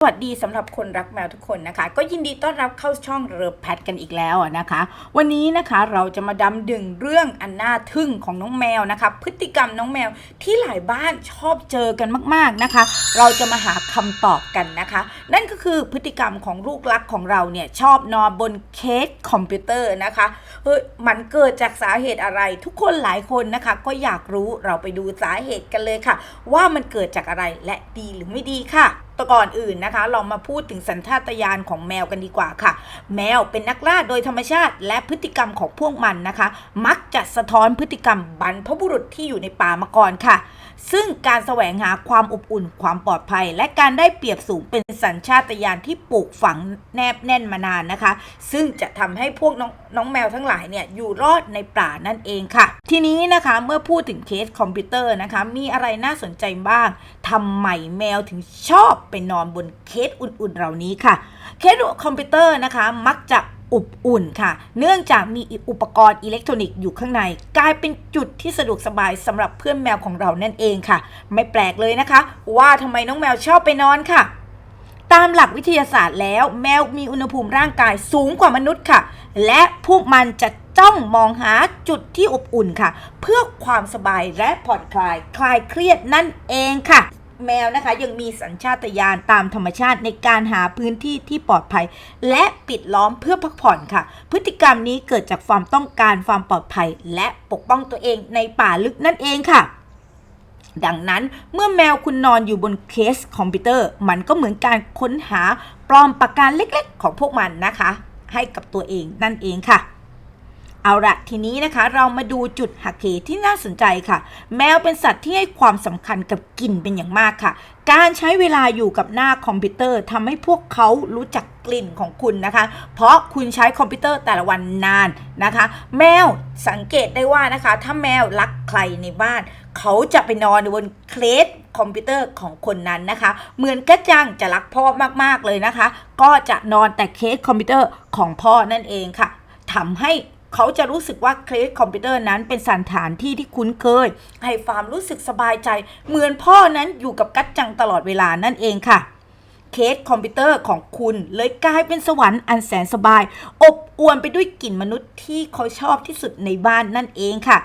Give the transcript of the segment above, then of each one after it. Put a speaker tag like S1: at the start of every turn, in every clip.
S1: สวัสดีสำหรับคนรักแมวทุกคนนะคะ ก็ยินดีต้อนรับเข้าช่องเรือแพทกันอีกแล้วนะคะ วันนี้นะคะเราจะมาดำดึงเรื่องอันน่าทึ่งของน้องแมวนะคะพฤติกรรมน้องแมวที่หลายบ้านชอบเจอกันมากๆนะคะ เราจะมาหาคำตอบกันนะคะ นั่นก็คือพฤติกรรมของลูกรักของเราเนี่ยชอบนอนบนเคสคอมพิวเตอร์นะคะเฮ้ยมันเกิดจากสาเหตุอะไร ทุกคนหลายคนนะคะ ก็อยากรู้เราไปดูสาเหตุกันเลยค่ะ ว่ามันเกิดจากอะไรและดีหรือไม่ดีค่ะ ต่ก่อนอื่นนะคะ เรามาพูดถึงสัญชาตญาณของแมวกันดีกว่าค่ะ แมวเป็นนักล่าโดยธรรมชาติ และพฤติกรรมของพวกมันนะคะ มักจะสะท้อนพฤติกรรมบรรพบุรุษที่อยู่ในป่ามาก่อนค่ะ ซึ่งการแสวงหาความอบอุ่นความปลอดภัย และการได้เปรียบสูงเป็นสัญชาตญาณที่ปลูกฝังแนบแน่นมานานนะคะ ซึ่งจะทำให้พวกน้องน้องแมวทั้งหลายเนี่ยอยู่รอดในป่านั่นเองค่ะ ทีนี้นะคะเมื่อพูดถึงเคสคอมพิวเตอร์นะคะ มีอะไรน่าสนใจบ้างทำไมแมวถึงชอบไปนอนบนเคสอุ่นๆเหล่านี้ค่ะ เคสคอมพิวเตอร์นะคะมักจะ อบอุ่นค่ะ เนื่องจากมีอุปกรณ์อิเล็กทรอนิกส์อยู่ข้างใน กลายเป็นจุดที่สะดวกสบายสำหรับเพื่อนแมวของเรานั่นเองค่ะ ไม่แปลกเลยนะคะ ว่าทำไมน้องแมวชอบไปนอนค่ะ ตามหลักวิทยาศาสตร์แล้ว แมวมีอุณหภูมิร่างกายสูงกว่ามนุษย์ค่ะ และพวกมันจะจ้องมองหาจุดที่อบอุ่นค่ะ เพื่อความสบายและผ่อนคลาย คลายเครียดนั่นเองค่ะ แมวนะคะ ยังมีสัญชาตญาณตามธรรมชาติในการหาพื้นที่ที่ปลอดภัย และปิดล้อมเพื่อพักผ่อนค่ะ พฤติกรรมนี้เกิดจากความต้องการความปลอดภัย และปกป้องตัวเองในป่าลึกนั่นเองค่ะดังนั้นเมื่อแมวคุณนอนอยู่บนเคสคอมพิวเตอร์ มันก็เหมือนการค้นหาปลอมปราการเล็กๆ ของพวกมันนะคะ ให้กับตัวเองนั่นเองค่ะ เอาละทีนี้นะคะเรามาดูจุดหักเหที่น่าสนใจค่ะ แมวเป็นสัตว์ที่ให้ความสำคัญกับกลิ่นเป็นอย่างมากค่ะ การใช้เวลาอยู่กับหน้าคอมพิวเตอร์ทำให้พวกเขารู้จักกลิ่นของคุณนะคะ เพราะคุณใช้คอมพิวเตอร์แต่ละวันนานนะคะ แมวสังเกตได้ว่านะคะ ถ้าแมวรักใครในบ้าน เขาจะไปนอนบนเคลสคอมพิวเตอร์ของคนนั้นนะคะ เหมือนกระจังจะรักพ่อมากๆเลยนะคะ ก็จะนอนแต่เคสคอมพิวเตอร์ของพ่อนั่นเองค่ะทำให้ เขาจะรู้สึกว่าเคสคอมพิวเตอร์นั้นเป็นสถานที่ที่คุ้นเคย ให้ความรู้สึกสบายใจ เหมือนพ่อนั้นอยู่กับกัดจังตลอดเวลานั่นเองค่ะ เคสคอมพิวเตอร์ของคุณ เลยกลายเป็นสวรรค์อันแสนสบาย อบอวลไปด้วยกลิ่นมนุษย์ที่เขาชอบที่สุดในบ้านนั่นเองค่ะ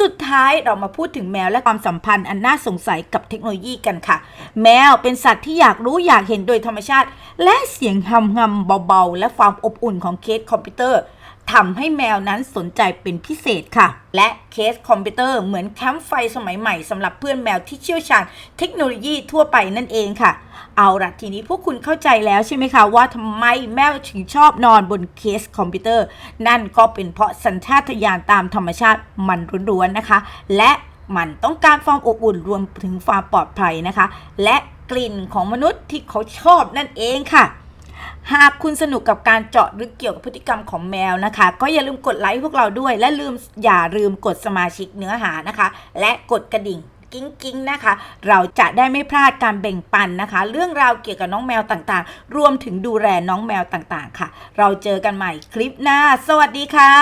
S1: สุดท้ายเรามาพูดถึงแมวและความสัมพันธ์อันน่าสงสัยกับเทคโนโลยีกันค่ะ แมวเป็นสัตว์ที่อยากรู้อยากเห็นโดยธรรมชาติ และเสียงฮำฮำเบาๆ และความอบอุ่นของเคสคอมพิวเตอร์ทำให้แมวนั้นสนใจเป็นพิเศษค่ะและเคสคอมพิวเตอร์เหมือนแคมป์ไฟสมัยใหม่สำหรับเพื่อนแมวที่เชี่ยวชาญเทคโนโลยีทั่วไปนั่นเองค่ะ เอาละทีนี้พวกคุณเข้าใจแล้วใช่ไหมคะ ว่าทำไมแมวถึงชอบนอนบนเคสคอมพิวเตอร์ นั่นก็เป็นเพราะสัญชาตญาณตามธรรมชาติมันล้วนๆนะคะ และมันต้องการความอบอุ่นรวมถึงความปลอดภัยนะคะ และกลิ่นของมนุษย์ที่เขาชอบนั่นเองค่ะ หากคุณสนุกกับการเจาะลึกเกี่ยวกับพฤติกรรมของแมวนะคะ ก็อย่าลืมกดไลค์พวกเราด้วย และลืมอย่าลืมกดสมาชิกเนื้อหานะคะ และกดกระดิ่งกิ้งกิ้งนะคะ เราจะได้ไม่พลาดการแบ่งปันนะคะ เรื่องราวเกี่ยวกับน้องแมวต่างๆ รวมถึงดูแลน้องแมวต่างๆ ค่ะ เราเจอกันใหม่คลิปหน้า สวัสดีค่ะ